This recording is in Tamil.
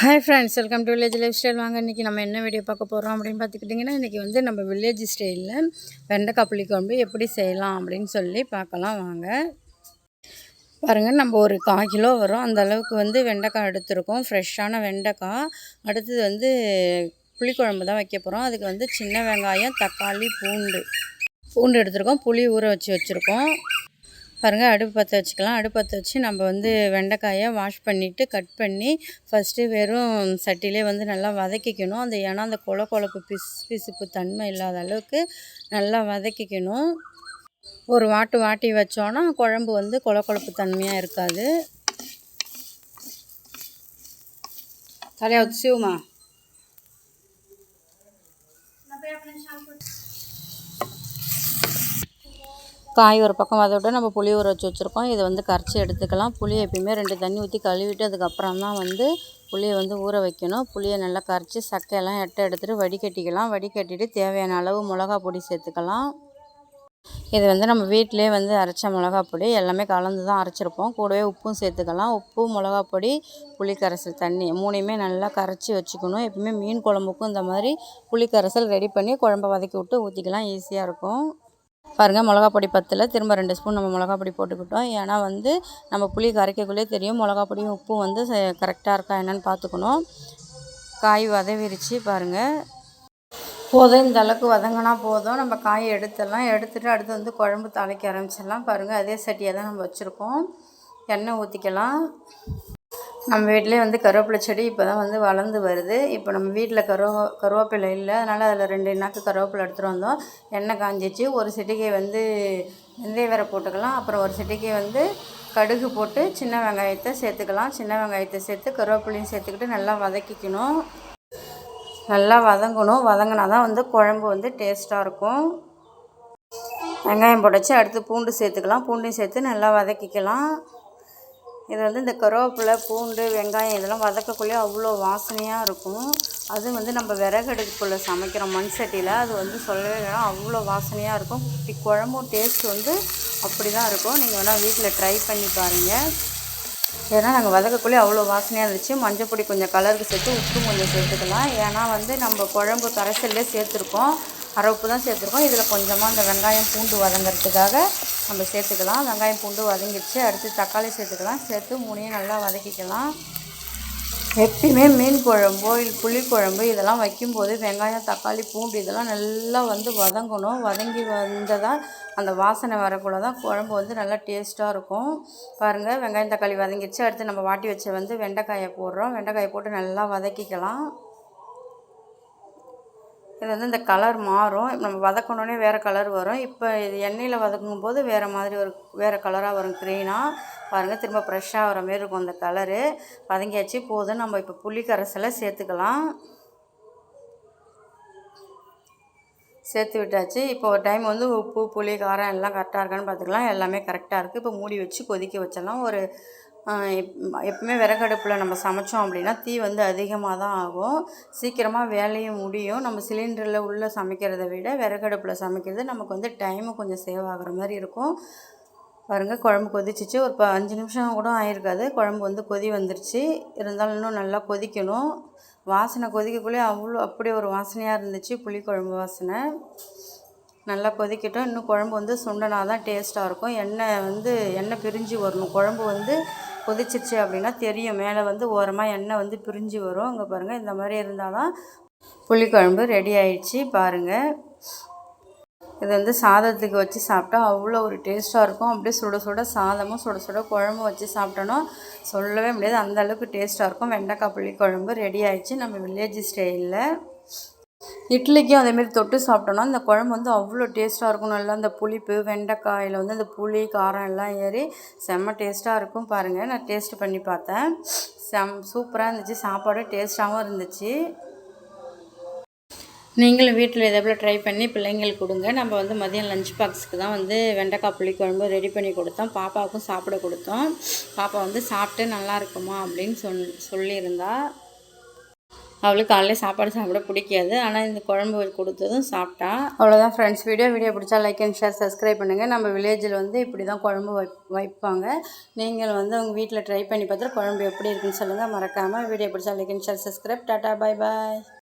Hi friends welcome to village life style வாங்க இன்றைக்கி நம்ம என்ன வீடியோ பார்க்க போகிறோம் அப்படின்னு பார்த்துக்கிட்டிங்கன்னா இன்றைக்கி வந்து நம்ம வில்லேஜ் ஸ்டைலில் வெண்டைக்காய் புளிக்குழம்பு எப்படி செய்யலாம் அப்படின்னு சொல்லி பார்க்கலாம். வாங்க. பாருங்கள் நம்ம ஒரு கால் கிலோ வரும். அந்த அளவுக்கு வந்து வெண்டைக்காய் எடுத்திருக்கோம். ஃப்ரெஷ்ஷான வெண்டைக்காய். அடுத்தது வந்து புளிக்குழம்பு தான் வைக்க போகிறோம் அதுக்கு வந்து சின்ன வெங்காயம் தக்காளி பூண்டு. பூண்டு எடுத்துருக்கோம். புளி ஊற வச்சு வச்சுருக்கோம். பாருங்கள் அடுப்பு பற்ற வச்சுக்கலாம். அடுப்பு பற்ற வச்சு நம்ம வந்து வெண்டைக்காயை வாஷ் பண்ணிவிட்டு கட் பண்ணி ஃபஸ்ட்டு வெறும் சட்டிலே வந்து நல்லா வதக்கிக்கணும். அந்த ஏன்னா அந்த கொல கொழப்பு பிஸ் பிசுப்பு தன்மை இல்லாத அளவுக்கு நல்லா வதக்கிக்கணும். ஒரு வாட்டு வாட்டி வச்சோன்னா குழம்பு வந்து கொல கொழப்பு தன்மையாக இருக்காது. தலையா வச்சுமா காய் ஒரு பக்கம் வதவிட்டு நம்ம புளி ஊற வச்சு வச்சுருக்கோம். இதை வந்து கரைச்சி எடுத்துக்கலாம். புளியை எப்பயுமே ரெண்டு தண்ணி ஊற்றி கழுவிட்டு அதுக்கப்புறம் தான் வந்து புளியை வந்து ஊற வைக்கணும். புளியை நல்லா கரைச்சி சக்கையெல்லாம் எட்டை எடுத்துகிட்டு வடிகட்டிக்கலாம். வடிகட்டிட்டு தேவையான அளவு மிளகா பொடி சேர்த்துக்கலாம். இது வந்து நம்ம வீட்டிலே வந்து அரைச்ச மிளகா பொடி எல்லாமே கலந்து தான் அரைச்சிருப்போம். கூடவே உப்பும் சேர்த்துக்கலாம். உப்பு மிளகா பொடி புளி கரைசல் தண்ணி மூணையுமே நல்லா கரைச்சி வச்சுக்கணும். எப்பவுமே மீன் குழம்புக்கும் இந்த மாதிரி புளி கரைசல் ரெடி பண்ணி குழம்ப வதக்கி விட்டு ஊற்றிக்கலாம் ஈஸியாக இருக்கும். பாருங்கள் மிளகா பொடி பத்தில். திரும்ப ரெண்டு ஸ்பூன் நம்ம மிளகா பொடி போட்டுக்கிட்டோம். ஏன்னா வந்து நம்ம புளி கரைக்கக்குள்ளே தெரியும் மிளகா பொடியும் உப்பும் வந்து கரெக்டாக இருக்கா என்னென்னு பார்த்துக்கணும் காய் வதவிரிச்சு பாருங்கள் போதும் இந்த அளவுக்கு வதங்கினா போதும். நம்ம காயை எடுத்துடலாம். எடுத்துகிட்டு அடுத்து வந்து குழம்பு தலைக்க ஆரம்பிச்சிடலாம். பாருங்கள் அதே சட்டியாக தான் நம்ம வச்சுருக்கோம். எண்ணெய் ஊற்றிக்கலாம் நம்ம வீட்டிலே வந்து கருவேப்பிலை செடி இப்போ தான் வந்து வளர்ந்து வருது. இப்போ நம்ம வீட்டில் கருவ கருவேப்பிலை இல்லை. அதனால் அதில் ரெண்டு நாக்கு கருவேப்பிலை எடுத்துகிட்டு வந்தோம். எண்ணெய் காஞ்சிச்சு. ஒரு செடிக்கை வந்து வெந்தய வேற போட்டுக்கலாம். அப்புறம் ஒரு செடிக்கை வந்து கடுகு போட்டு சின்ன வெங்காயத்தை சேர்த்துக்கலாம். சின்ன வெங்காயத்தை சேர்த்து கருவேப்பிலையும் சேர்த்துக்கிட்டு நல்லா வதக்கிக்கணும். நல்லா வதங்கணும். வதங்கினா தான் வந்து குழம்பு வந்து டேஸ்ட்டாக இருக்கும். வெங்காயம் புடச்சி அடுத்து பூண்டு சேர்த்துக்கலாம். பூண்டையும் சேர்த்து நல்லா வதக்கிக்கலாம். இது வந்து இந்த கருவேப்பிலை பூண்டு வெங்காயம் இதெல்லாம் வதக்கக்குள்ளே அவ்வளோ வாசனையாக இருக்கும். அது வந்து நம்ம விறகடுப்புக்குள்ளே சமைக்கிற மண் சட்டியில் அது வந்து சொல்லவே வேணாம். அவ்வளோ வாசனையாக இருக்கும். குழம்பும் டேஸ்ட் வந்து அப்படி தான் இருக்கும். நீங்கள் வேணால் வீட்டில் ட்ரை பண்ணி பாருங்கள் ஏன்னா நாங்கள் வதக்கக்குள்ளே அவ்வளோ வாசனையாக இருந்துச்சு. மஞ்சள் பொடி கொஞ்சம் கலருக்கு சேர்த்து உப்பு கொஞ்சம் சேர்த்துக்கலாம். ஏன்னா வந்து நம்ம குழம்பு கரைசல்லே சேர்த்துருக்கோம். அரை உப்பு தான் சேர்த்துருக்கோம். இதில் கொஞ்சமாக அந்த வெங்காயம் பூண்டு வதங்கிறதுக்காக நம்ம சேர்த்துக்கலாம். வெங்காயம் பூண்டு வதங்கிடுச்சு. அடுத்து தக்காளி சேர்த்துக்கலாம். சேர்த்து மூணையும் நல்லா வதக்கிக்கலாம். எப்பயுமே மீன் குழம்போ இல்லை புளி குழம்பு இதெல்லாம் வைக்கும்போது வெங்காயம் தக்காளி பூண்டு இதெல்லாம் நல்லா வந்து வதங்கணும். வதங்கி வந்ததாக அந்த வாசனை வரக்குள்ள தான் குழம்பு வந்து நல்லா டேஸ்ட்டாக இருக்கும். பாருங்கள் வெங்காயம் தக்காளி வதங்கிடுச்சு. அடுத்து நம்ம வாட்டி வச்ச வந்து வெண்டைக்காயை போடுறோம். வெண்டைக்காயை போட்டு நல்லா வதக்கிக்கலாம். இது வந்து இந்த கலர் மாறும். நம்ம வதக்கணுன்னே வேறு கலர் வரும். இப்போ இது எண்ணெயில் வதக்கும் போது வேறு மாதிரி ஒரு வேறு கலராக வரும். க்ரீனாக பாருங்கள் திரும்ப ஃப்ரெஷ்ஷாக வர மாரி இருக்கும் அந்த கலரு வதங்கியாச்சு போதும். நம்ம இப்போ புளி கரைசலை சேர்த்துக்கலாம். சேர்த்து விட்டாச்சு. இப்போ ஒரு டைம் வந்து உப்பு புளி காரம் எல்லாம் கரெக்டாக இருக்கான்னு பார்த்துக்கலாம். எல்லாமே கரெக்டாக இருக்குது இப்போ மூடி வச்சு கொதிக்க வச்சிடலாம். ஒரு எப்பவுமே விறகடுப்பில் நம்ம சமைச்சோம் அப்படின்னா தீ வந்து அதிகமாக தான் ஆகும். சீக்கிரமாக வேலையும் முடியும். நம்ம சிலிண்டரில் உள்ளே சமைக்கிறத விட விறகடுப்பில் சமைக்கிறது நமக்கு வந்து டைமும் கொஞ்சம் சேவ் ஆகிற மாதிரி இருக்கும். பாருங்கள் குழம்பு கொதிச்சிச்சு. ஒரு ப அஞ்சு நிமிஷம் கூட ஆயிருக்காது. குழம்பு வந்து கொதி வந்துருச்சு. இருந்தாலும் இன்னும் நல்லா கொதிக்கணும். வாசனை கொதிக்கக்குள்ளே அவ்வளோ அப்படி ஒரு வாசனையாக இருந்துச்சு புளிக்குழம்பு வாசனை. நல்லா கொதிக்கட்டும். இன்னும் குழம்பு வந்து சுண்டனா தான் டேஸ்ட்டாக இருக்கும். எண்ணெய் வந்து எண்ணெய் பிரிஞ்சு வரணும். குழம்பு வந்து கொதிச்சிருச்சு அப்படின்னா தெரியும். மேலே வந்து ஓரமாக எண்ணெய் வந்து பிரிஞ்சு வரும். இங்கே பாருங்கள் இந்த மாதிரி இருந்தால் தான் புளிக்குழம்பு ரெடி ஆயிடுச்சு. பாருங்கள் இது வந்து சாதத்துக்கு வச்சு சாப்பிட்டா அவ்வளோ ஒரு டேஸ்ட்டாக இருக்கும். அப்படியே சுட சுட சாதமும் சுட சுட குழம்பும் வச்சு சாப்பிட்டோன்னா சொல்லவே முடியாது. அந்த அளவுக்கு டேஸ்ட்டாக இருக்கும். வெண்டைக்காய் புளி குழம்பு ரெடி ஆயிடுச்சு. நம்ம வில்லேஜ் ஸ்டைலில் இட்லிக்கும் அதேமாரி தொட்டு சாப்பிட்டோன்னா இந்த குழம்பு வந்து அவ்வளோ டேஸ்ட்டாக இருக்கும். நல்லா அந்த புளிப்பு வெண்டைக்காயில் வந்து அந்த புளி காரம் எல்லாம் ஏறி செம்ம டேஸ்ட்டாக இருக்கும் பாருங்கள் நான் டேஸ்ட் பண்ணி பார்த்தேன். செம் சூப்பராக இருந்துச்சு. சாப்பாடு டேஸ்ட்டாகவும் இருந்துச்சு. நீங்களும் வீட்டில் இதே போல் ட்ரை பண்ணி பிள்ளைங்களுக்கு கொடுங்க. நம்ம வந்து மதியம் லஞ்ச் பாக்ஸுக்கு தான் வந்து வெண்டைக்காய் புளிக்குழம்பு ரெடி பண்ணி கொடுத்தோம். பாப்பாவுக்கும் சாப்பிட கொடுத்தோம். பாப்பா வந்து சாப்பிட்டு நல்லா இருக்குமா அப்படின்னு சொல் சொல்லியிருந்தா அவளுக்கு காலையில் சாப்பாடு சாப்பிட பிடிக்காது. ஆனால் இந்த குழம்பு கொடுத்ததும் சாப்பிட்டா. அவ்வளோதான் ஃப்ரெண்ட்ஸ் வீடியோ வீடியோ பிடிச்சா லைக் அண்ட் ஷேர் சப்ஸ்கிரைப் பண்ணுங்கள் நம்ம வில்லேஜில் வந்து இப்படி தான் குழம்பு வை வைப்பாங்க. நீங்கள் வந்து உங்கள் வீட்டில் ட்ரை பண்ணி பார்த்துட்டு குழம்பு எப்படி இருக்குன்னு சொல்லுங்கள் மறக்காமல் வீடியோ பிடிச்சா like and share subscribe tata bye bye